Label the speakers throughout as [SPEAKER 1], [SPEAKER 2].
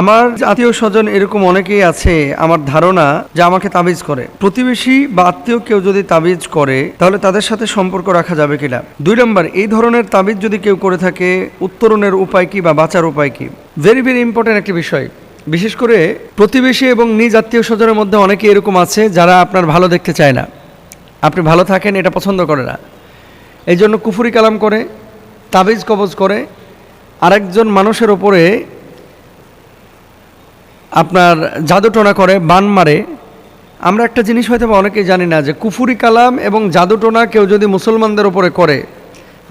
[SPEAKER 1] আমার আত্মীয় স্বজন এরকম অনেকেই আছে, আমার ধারণা যে আমাকে তাবিজ করে। প্রতিবেশী বা আত্মীয় কেউ যদি তাবিজ করে, তাহলে তাদের সাথে সম্পর্ক রাখা যাবে কিনা? দুই নম্বর, এই ধরনের তাবিজ যদি কেউ করে থাকে, উত্তরণের উপায় কি বা বাঁচার উপায় কি? ভেরি ভেরি ইম্পর্টেন্ট একটি বিষয়। বিশেষ করে প্রতিবেশী এবং নিজ আত্মীয় স্বজনের মধ্যে অনেকে এরকম আছে যারা আপনার ভালো দেখতে চায় না। আপনি ভালো থাকেন, এটা পছন্দ করে না। এই জন্য কুফুরি কালাম করে, তাবিজ কবজ করে, আরেকজন মানুষের ওপরে আপনার জাদুটোনা করে, বান মারে। আমরা একটা জিনিস হয়তো অনেকেই জানি না যে কুফুরি কালাম এবং জাদুটোনা কেউ যদি মুসলমানদের ওপরে করে,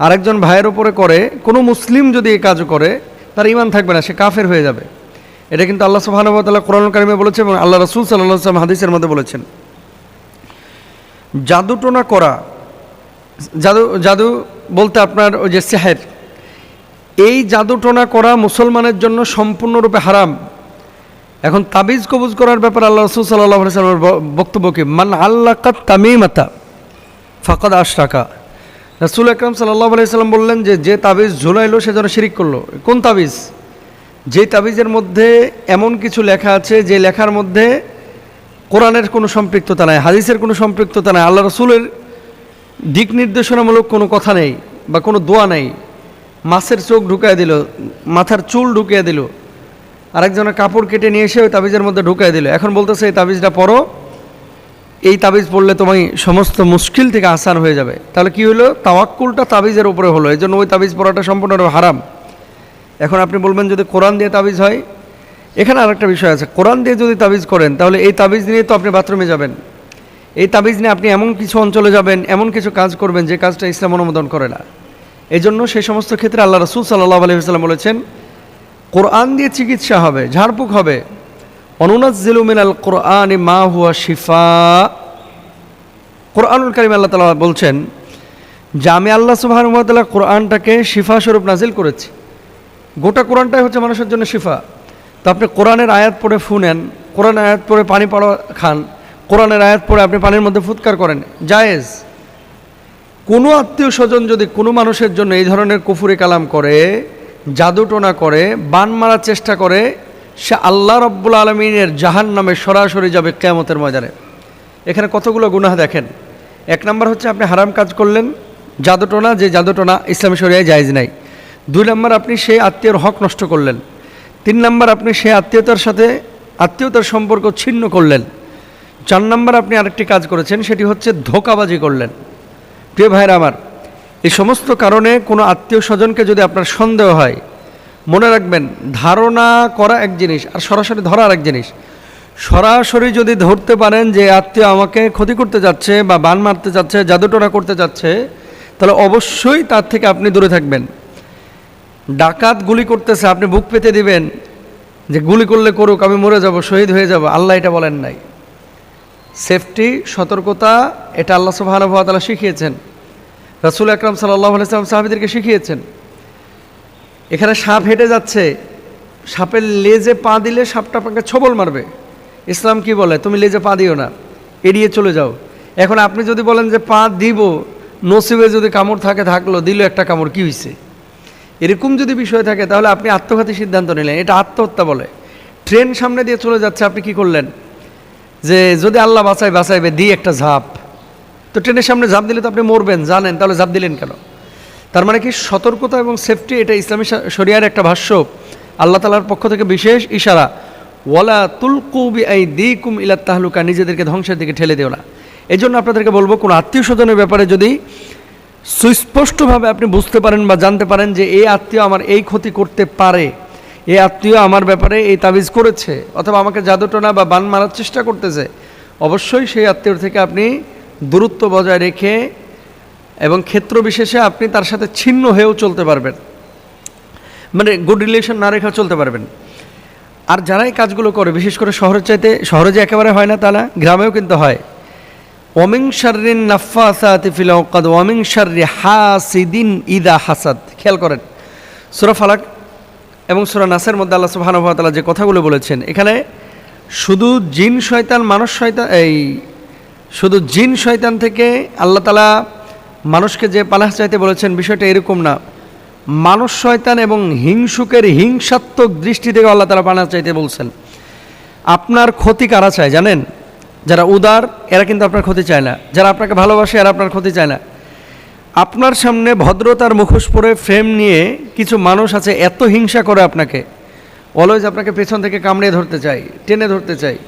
[SPEAKER 1] আরেকজন ভাইয়ের ওপরে করে, কোনো মুসলিম যদি এই কাজ করে, তার ইমান থাকবে না, সে কাফের হয়ে যাবে। এটা কিন্তু আল্লাহ সুবাহানুবতাল্লাহ কোরআন কারিমে বলেছে এবং আল্লাহ রসুল সাল্লাম হাদিসের মধ্যে বলেছেন, জাদুটোনা করা, জাদু জাদু বলতে আপনার ওই যে সেহের, এই জাদুটোনা করা মুসলমানের জন্য সম্পূর্ণরূপে হারাম। এখন তাবিজ কবুজ করার ব্যাপারে আল্লাহ রসুল সাল্লাহ সাল্লামের ব- বক্তব্য কি? মান আল্লাহ তামিমাতা ফাকাদ আশরাকা। রসুল আকরম সাল্লাহ আলাইসাল্লাম বললেন যে যে তাবিজ ঝুলাইলো, সে যেন শিরিক করল। কোন তাবিজ? যে তাবিজের মধ্যে এমন কিছু লেখা আছে, যে লেখার মধ্যে কোরআনের কোনো সম্পৃক্ততা নাই, হাদিসের কোনো সম্পৃক্ততা নাই, আল্লাহ রসুলের দিক নির্দেশনামূলক কোনো কথা নেই বা কোনো দোয়া নেই। মাছের চোখ ঢুকায় দিল, মাথার চুল ঢুকিয়ে দিল। আরেকজনের কাপড় কেটে নিয়ে এসে ওই তাবিজের মধ্যে ঢুকাই দিল। এখন বলতেছে, এই তাবিজটা পড়ো। এই তাবিজ পড়লে তোমায় সমস্ত মুশকিল থেকে আসান হয়ে যাবে। তাহলে কি হলো? তাওয়াক্কুলটা তাবিজের উপরে হলো। এই জন্য ওই তাবিজ পড়াটা সম্পূর্ণভাবে হারাম। এখন আপনি বলবেন, যদি কোরআন দিয়ে তাবিজ হয়? এখানে আরেকটা বিষয় আছে। কোরআন দিয়ে যদি তাবিজ করেন, তাহলে এই তাবিজ নিয়ে তো আপনি বাথরুমে যাবেন। এই তাবিজ নিয়ে আপনি এমন কিছু অঞ্চলে যাবেন, এমন কিছু কাজ করবেন যে কাজটা ইসলাম অনুমোদন করে না। এই জন্য সেই সমস্ত ক্ষেত্রে আল্লাহ রসুল সাল্লাহ আলহিহাল্লাম বলেছেন কোরআন দিয়ে চিকিৎসা হবে, ঝাড়ফুঁক হবে। অনুনাজিলু মিনাল কোরআন মা হুয়া শিফা। কোরআনুল কারিম আল্লাহ তালা বলছেন, যে আমি আল্লাহ সুবাহানুমতাল্লাহ কোরআনটাকে শিফা স্বরূপ নাজিল করেছি। গোটা কোরআনটাই হচ্ছে মানুষের জন্য শিফা। তো আপনি কোরআনের আয়াত পড়ে ফু নেন কোরআন আয়াত পড়ে পানি পড়া খান, কোরআনের আয়াত পড়ে আপনি পানির মধ্যে ফুৎকার করেন, জায়েজ। কোনো আত্মীয় স্বজন যদি কোনো মানুষের জন্য এই ধরনের কুফুরি কালাম করে জাদুটোনা করে, বান মারার চেষ্টা করে, সে আল্লাহ রব্বুল আলমিনের জাহান নামে সরাসরি যাবে কেয়ামতের ময়দানে। এখানে কতগুলো গুনাহ দেখেন? এক নম্বর হচ্ছে আপনি হারাম কাজ করলেন, জাদুটোনা, যে জাদুটোনা ইসলামী শরিয়ায় জায়েজ নাই। দুই নম্বর, আপনি সেই আত্মীয়র হক নষ্ট করলেন। তিন নম্বর, আপনি সেই আত্মীয়তার সাথে আত্মীয়তার সম্পর্ক ছিন্ন করলেন। চার নম্বর, আপনি আরেকটি কাজ করেছেন, সেটি হচ্ছে ধোকাবাজি করলেন। প্রিয় ভাইরা আমার এই সমস্ত কারণে কোনো আত্মীয় স্বজনকে যদি আপনার সন্দেহ হয়, মনে রাখবেন ধারণা করা এক জিনিস আর সরাসরি ধরা আর এক জিনিস। সরাসরি যদি ধরতে পারেন যে আত্মীয় আমাকে ক্ষতি করতে যাচ্ছে বা বান মারতে যাচ্ছে জাদুটোনা করতে যাচ্ছে, তাহলে অবশ্যই তার থেকে আপনি দূরে থাকবেন। ডাকাত গুলি করতেছে, আপনি বুক পেতে দিবেন যে গুলি করলে করুক, আমি মরে যাব, শহীদ হয়ে যাব, আল্লাহ এটা বলেন নাই। সেফটি, সতর্কতা, এটা আল্লাহ সুবাহানুভাতালা শিখিয়েছেন। রাসুল আকরাম আলাইসলাম সাহাবিদেরকে শিখিয়েছেন, এখানে সাপ হেঁটে যাচ্ছে, সাপের লেজে পা দিলে সাপটা আপনাকে ছবল মারবে। ইসলাম কি বলে? তুমি লেজে পা দিও না, এড়িয়ে চলে যাও। এখন আপনি যদি বলেন যে পা দিব, নসিবে যদি কামড় থাকে, থাকল, দিল একটা কামড়, কি হয়েছে এরকম যদি বিষয় থাকে, তাহলে আপনি আত্মঘাতী সিদ্ধান্ত নিলেন। এটা আত্মহত্যা বলে। ট্রেন সামনে দিয়ে চলে যাচ্ছে, আপনি কি করলেন? যে যদি আল্লাহ বাঁচাই বাঁচাইবে দিই একটা ঝাঁপ। তো ট্রেনের সামনে ঝাঁপ দিলে তো আপনি মরবেন, জানেন, তাহলে ঝাঁপ দিলেন কেন? তার মানে কি সতর্কতা এবং সেফটি এটা ইসলামী শরিয়ার একটা ভাষ্য। আল্লাহ তালার পক্ষ থেকে বিশেষ ইশারা, ওয়ালা তুলকুবি আই দি কুম ইলা তাহলুকা নিজেদেরকে ধ্বংসের দিকে ঠেলে দিও না। এই জন্য আপনাদেরকে বলব, কোনো আত্মীয় স্বজনের ব্যাপারে যদি সুস্পষ্টভাবে আপনি বুঝতে পারেন বা জানতে পারেন যে এই আত্মীয় আমার এই ক্ষতি করতে পারে, এই আত্মীয় আমার ব্যাপারে এই তাবিজ করেছে, অথবা আমাকে জাদুটনা বা বান মারার চেষ্টা করতেছে, অবশ্যই সেই আত্মীয়র থেকে আপনি দূরত্ব বজায় রেখে এবং ক্ষেত্র বিশেষে আপনি তার সাথে ছিন্ন হয়েও চলতে পারবেন। মানে গুড রিলেশন না রেখেও চলতে পারবেন। আর যারা এই কাজগুলো করে, বিশেষ করে শহরের চাইতে, শহরে যে একেবারে হয় না তা না গ্রামেও কিন্তু হয়। ওয়ামিং শারিন নাফাসাতি ফিল ওকাদ ওয়ামিং শারি হাসিদিন ইদা হাসাদ। খেয়াল করেন, সুরা ফালাক এবং সুরা নাসের মধ্যে আল্লাহ ওয়া যে কথাগুলো বলেছেন, এখানে শুধু জিন শয়তান, মানুষ শয়তান, এই শুধু জিন শয়তান থেকে আল্লাহ তালা মানুষকে যে পানাহ চাইতে বলেছেন, বিষয়টা এরকম না। মানুষ শয়তান এবং হিংসুকের হিংসাত্মক দৃষ্টি থেকে আল্লাহ তালা পানা চাইতে বলছেন। আপনার ক্ষতি কারা চায় জানেন? যারা উদার, এরা কিন্তু আপনার ক্ষতি চায় না। যারা আপনাকে ভালোবাসে, এরা আপনার ক্ষতি চায় না। আপনার সামনে ভদ্রতার মুখোশ পরে ফ্রেম নিয়ে কিছু মানুষ আছে, এত হিংসা করে আপনাকে। অলওয়েজ আপনাকে পেছন থেকে কামড়ে ধরতে চাই টেনে ধরতে চাই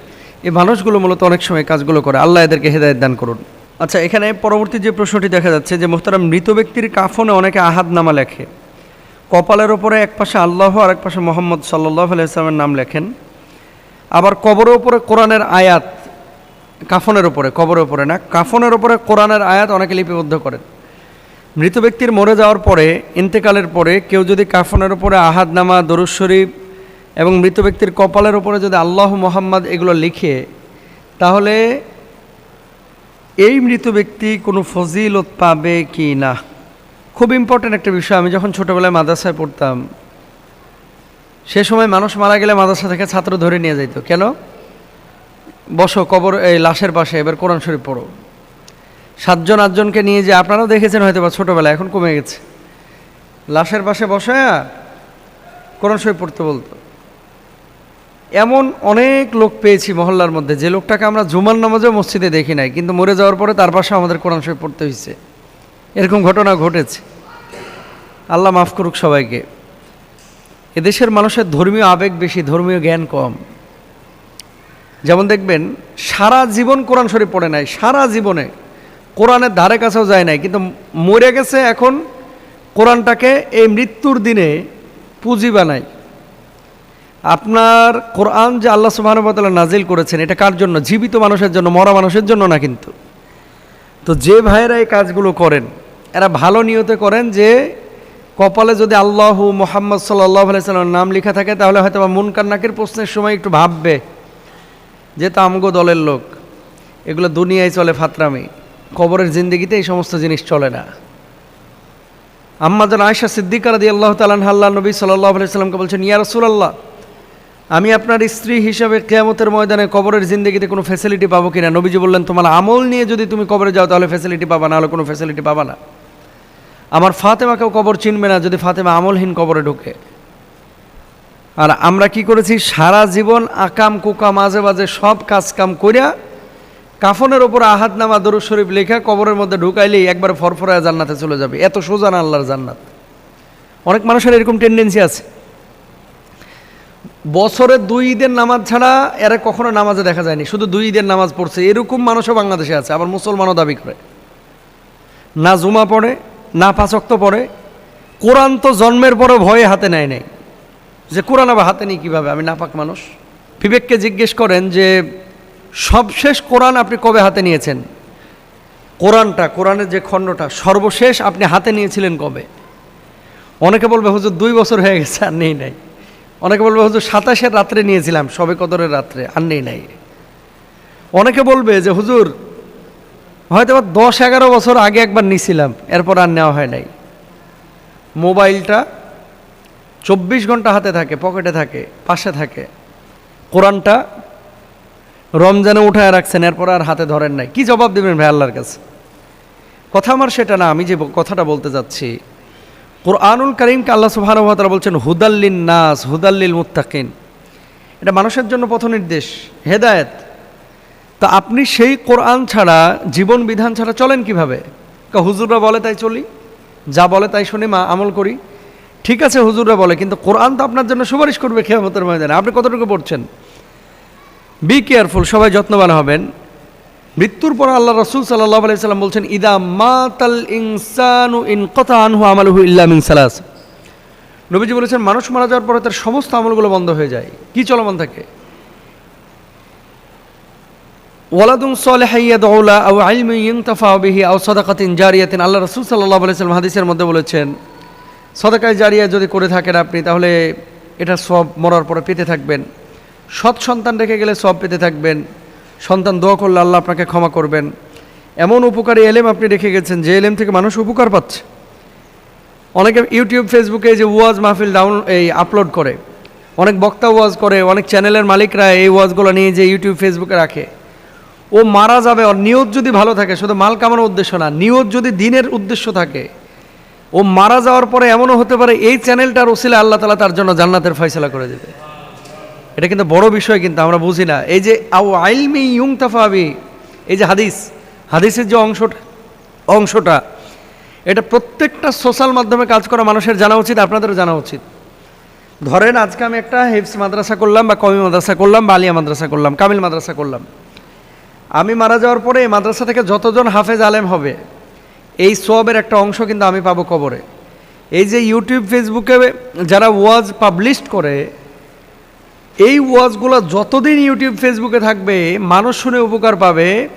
[SPEAKER 1] এই মানুষগুলো মূলত অনেক সময় কাজগুলো করে। আল্লাহ এদেরকে হেদায়ত দান করুন। আচ্ছা এখানে পরবর্তী যে প্রশ্নটি দেখা যাচ্ছে যে মোহতারাম মৃত ব্যক্তির কাফনে অনেকে আহাদ নামা লেখে। কপালের ওপরে এক পাশে আল্লাহ আর এক পাশে মোহাম্মদ সাল্লাহ আলাইসলামের নাম লেখেন। আবার কবরের ওপরে কোরআনের আয়াত, কাফনের ওপরে কবরের ওপরে না, কাফনের ওপরে কোরআনের আয়াত অনেকে লিপিবদ্ধ করেন। মৃত ব্যক্তির মরে যাওয়ার পরে, ইন্তেকালের পরে কেউ যদি কাফনের ওপরে আহাদ নামা দরুদ শরীফ এবং মৃত ব্যক্তির কপালের ওপরে যদি আল্লাহ মোহাম্মদ এগুলো লিখে, তাহলে এই মৃত ব্যক্তি কোনো ফজিলত পাবে কি না? খুব ইম্পর্ট্যান্ট একটা বিষয়। আমি যখন ছোটোবেলায় মাদ্রাসায় পড়তাম, সে সময় মানুষ মারা গেলে মাদ্রাসা থেকে ছাত্র ধরে নিয়ে যাইতো। কেন? বসো, কবর, এই লাশের পাশে, এবার কোরআন শরীফ পড়ো। সাতজন, আটজনকে নিয়ে যে আপনারাও দেখেছেন হয়তো বা ছোটোবেলায়, এখন কমে গেছে। লাশের পাশে বসে কোরআন শরীফ পড়তে বলতো। এমন অনেক লোক পেয়েছি মহল্লার মধ্যে। যে লোকটাকে আমরা জুমার নামাজেও মসজিদে দেখি নাই, কিন্তু মরে যাওয়ার পরে তার পাশে আমাদের কোরআন শরীফ পড়তে হয়েছে এরকম ঘটনা ঘটেছে। আল্লাহ মাফ করুক সবাইকে। এদেশের মানুষের ধর্মীয় আবেগ বেশি, ধর্মীয় জ্ঞান কম। যেমন দেখবেন, সারা জীবন কোরআন শরীফ পড়ে নাই, সারা জীবনে। কোরআনের ধারে কাছেও যায় নাই, কিন্তু মরে গেছে এখন কোরআনটাকে এই মৃত্যুর দিনে পুঁজি বানায়। আপনার কোরআন যে আল্লাহ সুবাহানুবতাল্লাহ নাজিল করেছেন, এটা কার জন্য? জীবিত মানুষের জন্য, মরা মানুষের জন্য না কিন্তু? তো যে ভাইয়েরা এই কাজগুলো করেন, এরা ভালো নিয়তে করেন যে কপালে যদি আল্লাহ মোহাম্মদ সাল্লাহ সাল্লামের নাম লেখা থাকে, তাহলে হয়তো বা মুনকার নাকের প্রশ্নের সময় একটু ভাববে যে তা আমগো দলের লোক। এগুলো দুনিয়ায় চলে ফাতরামি, কবরের জিন্দগিতে এই সমস্ত জিনিস চলে না। আম্মাজান আয়সা সিদ্দিকার দিয়ে আল্লাহ তালান আল্লাহ নবী সাল্লাহ সাল্লামকে বলছেন, ইয়া রসুলাল্লাহ আমি আপনার স্ত্রী হিসাবে কেয়ামতের ময়দানে কবরের জিন্দগিতে কোনো ফ্যাসিলিটি পাবো কিনা? নবীজি বললেন, তোমার আমল নিয়ে যদি তুমি কবরে যাও, তাহলে ফ্যাসিলিটি পাবা না হলে কোনো ফ্যাসিলিটি পাবা না। আমার ফাতেমাকেও কবর চিনবে না যদি ফাতেমা আমলহীন কবরে ঢোকে। আর আমরা কি করেছি? সারা জীবন আকাম কুকা মাঝে মাঝে সব কাজ কাম করিয়া কাফনের ওপর আহাত নামা দরু শরীফ লেখা কবরের মধ্যে ঢুকাইলেই একবার ফরফরায় জান্নাতে চলে যাবে। এত সোজা না আল্লাহর জান্নাত। অনেক মানুষের এরকম টেন্ডেন্সি আছে। বছরে দুই ঈদের নামাজ ছাড়া এরা কখনো নামাজে দেখা যায়নি। শুধু দুই ঈদের নামাজ পড়ছে। এরকম মানুষও বাংলাদেশে আছে, আবার মুসলমানও দাবি করে। না জুমা পড়ে, না পাঁচক্ত পড়ে। কোরআন তো জন্মের পরে ভয়ে হাতে নেয় নাই। যে কোরআন আবার হাতে নেই কীভাবে? আমি নাপাক মানুষ। বিবেককে জিজ্ঞেস করেন যে, সবশেষ কোরআন আপনি কবে হাতে নিয়েছেন? কোরআনটা, কোরআনের যে খণ্ডটা, সর্বশেষ আপনি হাতে নিয়েছিলেন কবে? অনেকে বলবে, হুজুর, দুই বছর হয়ে গেছে, আর নেই নাই। অনেকে বলবে, হুজুর, সাতাশের রাত্রে নিয়েছিলাম, সবে কদরের রাত্রে, আর নেই নাই। অনেকে বলবে যে, হুজুর, হয়তো বা দশ, এগারো বছর আগে একবার নিছিলাম, এরপর আর নেওয়া হয় নাই। মোবাইলটা চব্বিশ ঘণ্টা হাতে থাকে, পকেটে থাকে, পাশে থাকে। কোরআনটা রমজানে উঠায় রাখছেন, এরপর আর হাতে ধরেন নাই। কি জবাব দেবেন ভাই আল্লাহর কাছে? কথা আমার সেটা না, আমি যে কথাটা বলতে যাচ্ছি কোরআনুল করিমকে আল্লাহ সুবাহানুভাতারা বলছেন হুদাল্লিন নাস হুদাল্লিল মুত্তাকিন এটা মানুষের জন্য পথ নির্দেশ, হেদায়েত। তা আপনি সেই কোরআন ছাড়া, জীবন বিধান ছাড়া চলেন কীভাবে? হুজুররা বলে তাই চলি, যা বলে তাই শুনি, মা আমল করি। ঠিক আছে, হুজুররা বলে, কিন্তু কোরআন তো আপনার জন্য সুপারিশ করবে খেয়ামতের ময়দানে। আপনি কতটুকু পড়ছেন? বি কেয়ারফুল সবাই যত্নবান হবেন। মৃত্যুর পর আল্লাহ রসুল সাল্লাহ আলাইসাল্লাম বলছেন, ইদা মাতাল ইনসানু ইন কথা আনহু আমালহু ইল্লা মিন সালাস। নবীজি বলেছেন, মানুষ মারা যাওয়ার পরে তার সমস্ত আমলগুলো বন্ধ হয়ে যায়। কি চলমান থাকে? ওয়ালাদুন সালেহাইয়া দৌলা আউ আইলমি ইনতাফা বিহি আউ সদাকাতিন জারিয়াতিন। আল্লাহ রসুল সাল্লাহ আলাইসাল্লাম হাদিসের মধ্যে বলেছেন, সদাকায় জারিয়া যদি করে থাকেন আপনি, তাহলে এটা সব মরার পরে পেতে থাকবেন। সৎ সন্তান রেখে গেলে সব পেতে থাকবেন। সন্তান দোয়া করলে আল্লাহ আপনাকে ক্ষমা করবেন। এমন উপকারী এলেম আপনি রেখে গেছেন যে এলেম থেকে মানুষ উপকার পাচ্ছে। অনেকে ইউটিউব ফেসবুকে যে ওয়াজ মাহফিল ডাউন এই আপলোড করে। অনেক বক্তা ওয়াজ করে, অনেক চ্যানেলের মালিকরা এই ওয়াজগুলো নিয়ে যে ইউটিউব ফেসবুকে রাখে। ও মারা যাবে, ওর নিয়ত যদি ভালো থাকে, শুধু মাল কামানোর উদ্দেশ্য না, নিয়ত যদি দিনের উদ্দেশ্য থাকে, ও মারা যাওয়ার পরে এমনও হতে পারে এই চ্যানেলটার ওসিলে আল্লাহ তালা তার জন্য জান্নাতের ফয়সলা করে দেবে। এটা কিন্তু বড় বিষয় কিন্তু আমরা বুঝি না। এই যে আউ আইলমি ইউং তাফাবি এই যে হাদিস, হাদিসের যে অংশটা অংশটা, এটা প্রত্যেকটা সোশ্যাল মাধ্যমে কাজ করা মানুষের জানা উচিত, আপনাদেরও জানা উচিত। ধরেন আজকে আমি একটা হেফস মাদ্রাসা করলাম বা কমি মাদ্রাসা করলাম বা আলিয়া মাদ্রাসা করলাম, কামিল মাদ্রাসা করলাম। আমি মারা যাওয়ার পরে এই মাদ্রাসা থেকে যতজন হাফেজ আলেম হবে, এই সবের একটা অংশ কিন্তু আমি পাবো কবরে। এই যে ইউটিউব, ফেসবুকে যারা ওয়াজ পাবলিশ করে এই ওয়াজগুলো যতদিন ইউটিউব, ফেসবুকে থাকবে, মানুষ শুনে উপকার পাবে,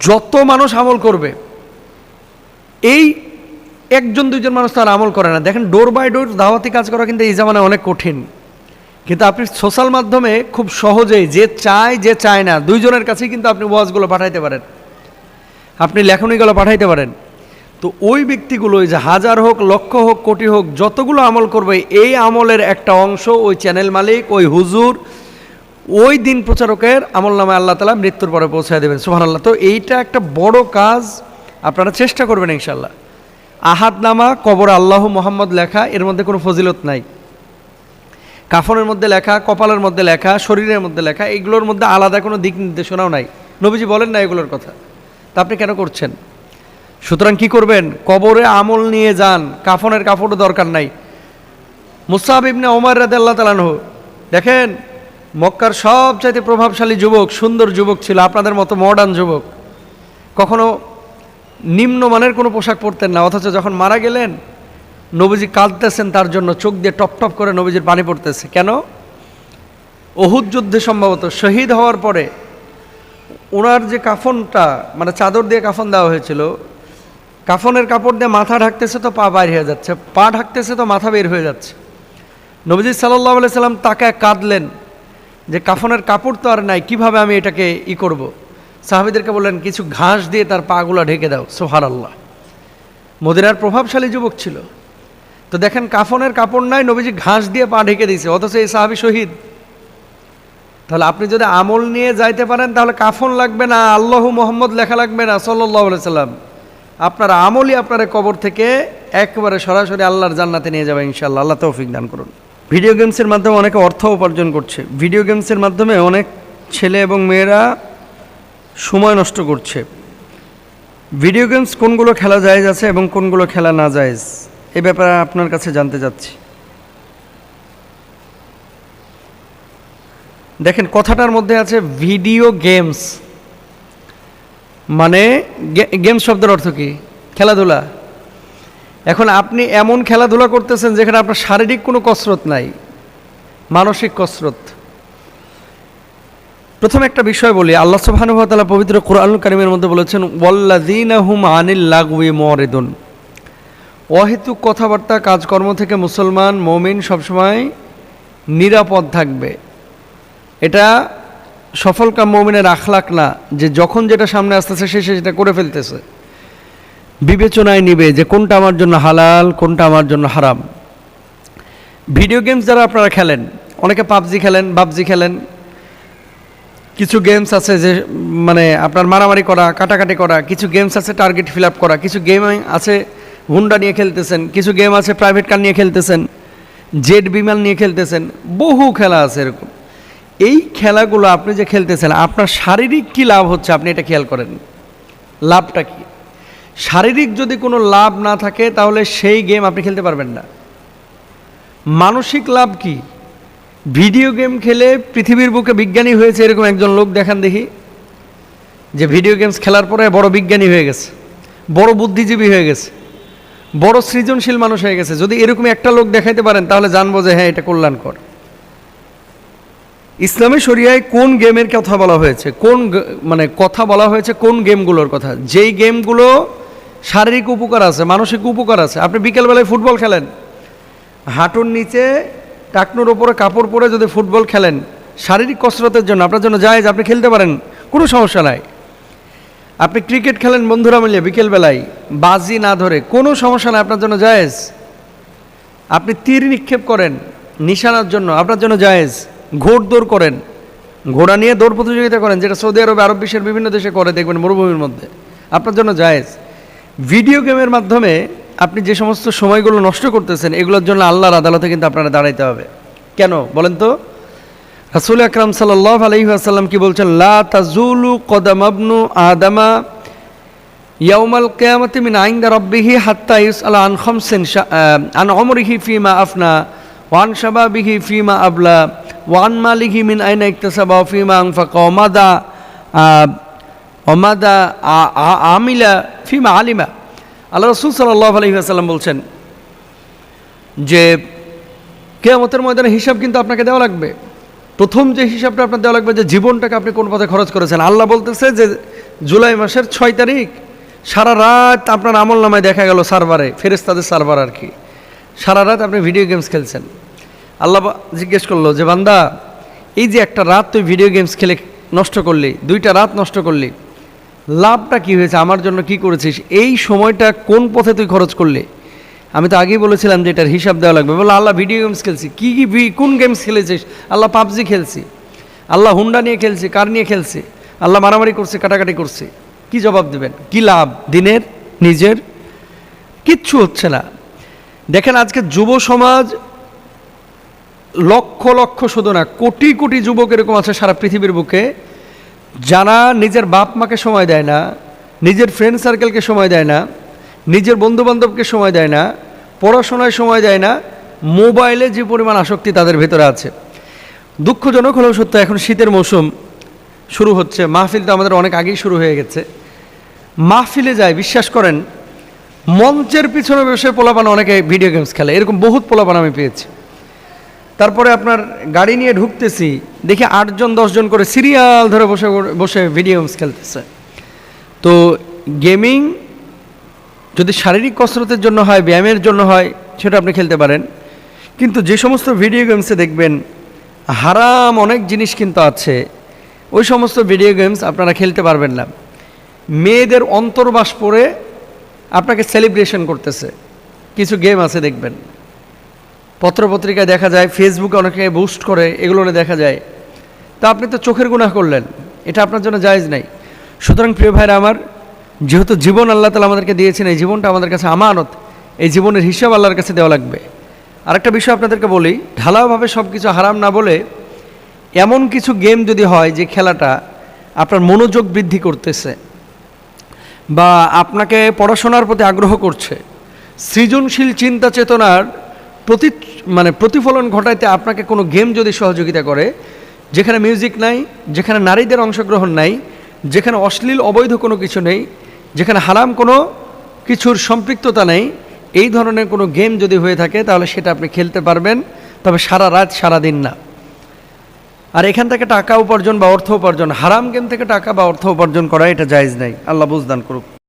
[SPEAKER 1] যত মানুষ আমল করবে, এই একজন, দুইজন মানুষ তার আমল করে না। দেখেন ডোর বাই ডোর দাওয়াতি কাজ করা কিন্তু এই জামানায় অনেক কঠিন। কিন্তু আপনি সোশ্যাল মাধ্যমে খুব সহজেই যে চায় যে চায় না, দুইজনের কাছেই কিন্তু আপনি ওয়াজগুলো পাঠাইতে পারেন। আপনি লেখনীগুলো পাঠাইতে পারেন। তো ওই ব্যক্তিগুলো ওই যে হাজার হোক, লক্ষ হোক, কোটি হোক, যতগুলো আমল করবে, এই আমলের একটা অংশ ওই চ্যানেল মালিক, ওই হুজুর, ওই দিন প্রচারকের আমল নামে আল্লাহ তালা মৃত্যুর পরে পৌঁছায় দেবেন। সুহান আল্লাহ তো এইটা একটা বড় কাজ, আপনারা চেষ্টা করবেন ইনশাল্লাহ আহাদ নামা, কবর আল্লাহ মোহাম্মদ লেখা, এর মধ্যে কোনো ফজিলত নাই। কাফনের মধ্যে লেখা, কপালের মধ্যে লেখা, শরীরের মধ্যে লেখা, এগুলোর মধ্যে আলাদা কোনো দিক নির্দেশনাও নাই। নবীজি বলেন না এগুলোর কথা। তা আপনি কেন করছেন? সুতরাং কি করবেন? কবরে আমল নিয়ে যান। কাফনের কাপড়ও দরকার নাই। মুসাব ইবনে ওমর রাদ আল্লাহ তালানহ দেখেন, মক্কার সবচাইতে প্রভাবশালী যুবক, সুন্দর যুবক ছিল, আপনাদের মতো মডার্ন যুবক। কখনো নিম্নমানের কোনো পোশাক পরতেন না, অথচ যখন মারা গেলেন, নবীজি কাঁদতেছেন, তার জন্য চোখ দিয়ে টপ টপ করে নবীজির পানি পড়তেছে। কেন? অহুদ যুদ্ধে সম্ভবত শহীদ হওয়ার পরে ওনার যে কাফনটা মানে চাদর দিয়ে কাফন দেওয়া হয়েছিল কাফনের কাপড় দিয়ে মাথা ঢাকতেছে তো পা বাইর হয়ে যাচ্ছে, পা ঢাকতেছে তো মাথা বের হয়ে যাচ্ছে। নবীজি সাল্লাহ সাল্লাম তাকে কাঁদলেন যে কাফনের কাপড় তো আর নাই, কীভাবে আমি এটাকে ই করব। সাহাবিদেরকে বললেন, কিছু ঘাস দিয়ে তার পাগুলো ঢেকে দাও সোহার আল্লাহ মদিনার প্রভাবশালী যুবক ছিল। তো দেখেন কাফনের কাপড় নাই, নবীজি ঘাস দিয়ে পা ঢেকে দিয়েছে, অথচ এই সাহাবি শহীদ। তাহলে আপনি যদি আমল নিয়ে যাইতে পারেন, তাহলে কাফন লাগবে না, আল্লাহ মোহাম্মদ লেখা লাগবে না সাল্লাহ সাল্লাম। আপনার আমলই আপনার কবর থেকে একবারে সরাসরি আল্লাহর জান্নাতে নিয়ে যাবে ইনশাল্লাহ আল্লাহ তৌফিক দান করুন। ভিডিও গেমসের মাধ্যমে অনেকে অর্থ উপার্জন করছে। ভিডিও গেমসের মাধ্যমে অনেক ছেলে এবং মেয়েরা সময় নষ্ট করছে। ভিডিও গেমস কোনগুলো খেলা জায়েজ আছে এবং কোনগুলো খেলা না জায়েজ? এ ব্যাপারে আপনার কাছে জানতে চাচ্ছি। দেখেন, কথাটার মধ্যে আছে ভিডিও গেমস মানে গেম শব্দের অর্থ কি? খেলাধুলা। এখন আপনি এমন খেলাধুলা করতেছেন যেখানে আপনার শারীরিক কোনো কসরত নাই, মানসিক কসরত। প্রথম একটা বিষয় বলি, আল্লাহ সুবহানুভাতালা পবিত্র কোরআন কারিমের মধ্যে বলেছেন ওয়াল্লাদিন হুম আনিল লাগুই মরেদুন অহেতুক কথাবার্তা, কাজকর্ম থেকে মুসলমান, মমিন সবসময় নিরাপদ থাকবে। এটা সফলকাম মমিনের আখলাক না, যে যখন যেটা সামনে আসতেছে, সে সেটা করে ফেলতেছে। বিবেচনায় নিবে যে কোনটা আমার জন্য হালাল, কোনটা আমার জন্য হারাম। ভিডিও গেমস যারা আপনারা খেলেন, অনেকে পাবজি খেলেন, বাবজি খেলেন, কিছু গেমস আছে যে মানে আপনার মারামারি করা, কাটাকাটি করা, কিছু গেমস আছে টার্গেট ফিল আপ করা, কিছু গেম আছে হুন্ডা নিয়ে খেলতেছেন, কিছু গেম আছে প্রাইভেট কার নিয়ে খেলতেছেন জেট বিমান নিয়ে খেলতেছেন, বহু খেলা আছে এরকম। এই খেলাগুলো আপনি যে খেলতেছেন, আপনার শারীরিক কি লাভ হচ্ছে? আপনি এটা খেয়াল করেন। লাভটা কি? শারীরিক যদি কোনো লাভ না থাকে, তাহলে সেই গেম আপনি খেলতে পারবেন না। মানসিক লাভ কি? ভিডিও গেম খেলে পৃথিবীর বুকে বিজ্ঞানী হয়েছে এরকম একজন লোক, দেখান দেখি। যে ভিডিও গেমস খেলার পরে বড় বিজ্ঞানী হয়ে গেছে, বড় বুদ্ধিজীবী হয়ে গেছে, বড় সৃজনশীল মানুষ হয়ে গেছে। যদি এরকম একটা লোক দেখাইতে পারেন, তাহলে জানব যে হ্যাঁ এটা কল্যাণকর। ইসলামী শরিয়ায় কোন গেমের কথা বলা হয়েছে? কোন মানে কথা বলা হয়েছে কোন গেমগুলোর কথা? যেই গেমগুলো শারীরিক উপকার আছে, মানসিক উপকার আছে। আপনি বিকেলবেলায় ফুটবল খেলেন। হাঁটুর নিচে টাকনুর ওপরে কাপড় পরে যদি ফুটবল খেলেন, শারীরিক কসরতের জন্য আপনার জন্য যায় আপনি খেলতে পারেন, কোনো সমস্যা নাই। আপনি ক্রিকেট খেলেন বন্ধুরা মিলিয়ে বিকেলবেলায়, বাজি না ধরে, কোনো সমস্যা নাই, আপনার জন্য জায়েজ। আপনি তীর নিক্ষেপ করেন, নিশানার জন্য আপনার জন্য জায়েজ। ঘোড় দৌড় করেন। ঘোড়া নিয়ে দৌড় প্রতিযোগিতা করেন, যেটা সৌদি আরবে, আরব বিশ্বের বিভিন্ন দেশে করে, দেখবেন মরুভূমির মধ্যে। আপনার জন্য জায়েজ। ভিডিও গেমের মাধ্যমে আপনি যে সমস্ত সময়গুলো নষ্ট করতেছেন, এগুলোর জন্য আল্লাহর আদালতে কিন্তু আপনারা দাঁড়াইতে হবে। কেন? বলেন তো। রাসুল আকরাম সাল্লাহ আলহি আসাল্লাম কি বলছেন? লা তাজুলু কদামাবনু আদামা ইয়াউমাল কেয়ামতি মিন আইন্দা রব্বিহি হাত্তা ইউস আলা আন খমসিন আন অমরিহি ফিমা আফনা ওয়ান শাবাবিহি ফিমা আবলা ওয়ান মালিহি মিন আইন আইনা ইকতাসাবা ফিমা ওমাদা অমাদা আ- আমিলা ফিমা আলিমা আল্লাহ রসুল সাল্লাহ আলহি আসাল্লাম বলছেন যে কেয়ামতের ময়দানে হিসাব কিন্তু আপনাকে দেওয়া লাগবে। প্রথম যে হিসাবটা আপনার দেওয়া লাগবে যে জীবনটাকে আপনি কোন পথে খরচ করেছেন। আল্লাহ বলতেছে যে জুলাই মাসের ছয় তারিখ সারা রাত আপনার আমল নামায় দেখা গেল সার্ভারে ফেরেস্তাদের সার্ভার আর কি। সারা রাত আপনি ভিডিও গেমস খেলছেন। আল্লাহ জিজ্ঞেস করল যে, বান্দা, এই যে একটা রাত তুই ভিডিও গেমস খেলে নষ্ট করলি, দুইটা রাত নষ্ট করলি, লাভটা কি হয়েছে? আমার জন্য কি করেছিস? এই সময়টা কোন পথে তুই খরচ করলি? আমি তো আগেই বলেছিলাম যে এটার হিসাব দেওয়া লাগবে। বলে, আল্লাহ ভিডিও গেমস খেলছি। কী কী কোন গেমস খেলেছিস? আল্লাহ, পাবজি খেলছি। আল্লাহ, হুন্ডা নিয়ে খেলছি, কার নিয়ে খেলছি? আল্লাহ, মারামারি করছে, কাটাকাটি করছে। কি জবাব দেবেন? কি লাভ? দিনের, নিজের? কিচ্ছু হচ্ছে না। দেখেন আজকে যুব সমাজ লক্ষ লক্ষ শুধু না কোটি কোটি যুবক এরকম আছে সারা পৃথিবীর বুকে, যারা নিজের বাপ মাকে সময় দেয় না, নিজের ফ্রেন্ড সার্কেলকে সময় দেয় না, নিজের বন্ধু বান্ধবকে সময় দেয় না, পড়াশোনায় সময় দেয় না, মোবাইলে যে পরিমাণ আসক্তি তাদের ভেতরে আছে। দুঃখজনক হলেও সত্য, এখন শীতের মৌসুম শুরু হচ্ছে, মাহফিল তো আমাদের অনেক আগেই শুরু হয়ে গেছে। মাহফিলে যায় বিশ্বাস করেন মঞ্চের পিছনে বসে পোলাপান অনেকে ভিডিও গেমস খেলে। এরকম বহুত পোলাপান আমি পেয়েছি। তারপরে আপনার গাড়ি নিয়ে ঢুকতেছি, দেখি আটজন, দশজন করে সিরিয়াল ধরে বসে বসে ভিডিও গেমস খেলতেছে। তো গেমিং যদি শারীরিক কসরতের জন্য হয়, ব্যায়ামের জন্য হয়, সেটা আপনি খেলতে পারেন। কিন্তু যে সমস্ত ভিডিও গেমসে দেখবেন, হারাম অনেক জিনিস কিন্তু আছে। ওই সমস্ত ভিডিও গেমস আপনারা খেলতে পারবেন না। মেয়েদের অন্তর্বাস পরে আপনাকে সেলিব্রেশন করতেছে। কিছু গেম আছে, দেখবেন। পত্রপত্রিকায় দেখা যায় ফেসবুকে অনেকে বুস্ট করে, এগুলো দেখা যায়। তা আপনি তো চোখের গুনাহ করলেন। এটা আপনার জন্য জায়েজ নাই। সুতরাং প্রিয় ভাইরা আমার, যেহেতু জীবন আল্লাহ তালা আমাদেরকে দিয়েছেন, এই জীবনটা আমাদের কাছে আমানত। এই জীবনের হিসাব আল্লাহর কাছে দেওয়া লাগবে। আরেকটা বিষয় আপনাদেরকে বলি, ঢালাওভাবে সব কিছু হারাম না বলে এমন কিছু গেম যদি হয়, যে খেলাটা আপনার মনোযোগ বৃদ্ধি করতেছে বা আপনাকে পড়াশোনার প্রতি আগ্রহ করছে, সৃজনশীল চিন্তা চেতনার প্রতি মানে প্রতিফলন ঘটাইতে আপনাকে কোনো গেম যদি সহযোগিতা করে, যেখানে মিউজিক নাই, যেখানে নারীদের অংশগ্রহণ নাই, যেখানে অশ্লীল, অবৈধ কোনো কিছু নেই, যেখানে হারাম কোনো কিছুর সম্পৃক্ততা নেই, এই ধরনের কোনো গেম যদি হয়ে থাকে, তাহলে সেটা আপনি খেলতে পারবেন, তবে সারা রাত সারা দিন না। আর এখান থেকে টাকা উপার্জন বা অর্থ উপার্জন, হারাম গেম থেকে টাকা বা অর্থ উপার্জন করা এটা জায়জ নাই। আল্লাহ বুঝদান করুক।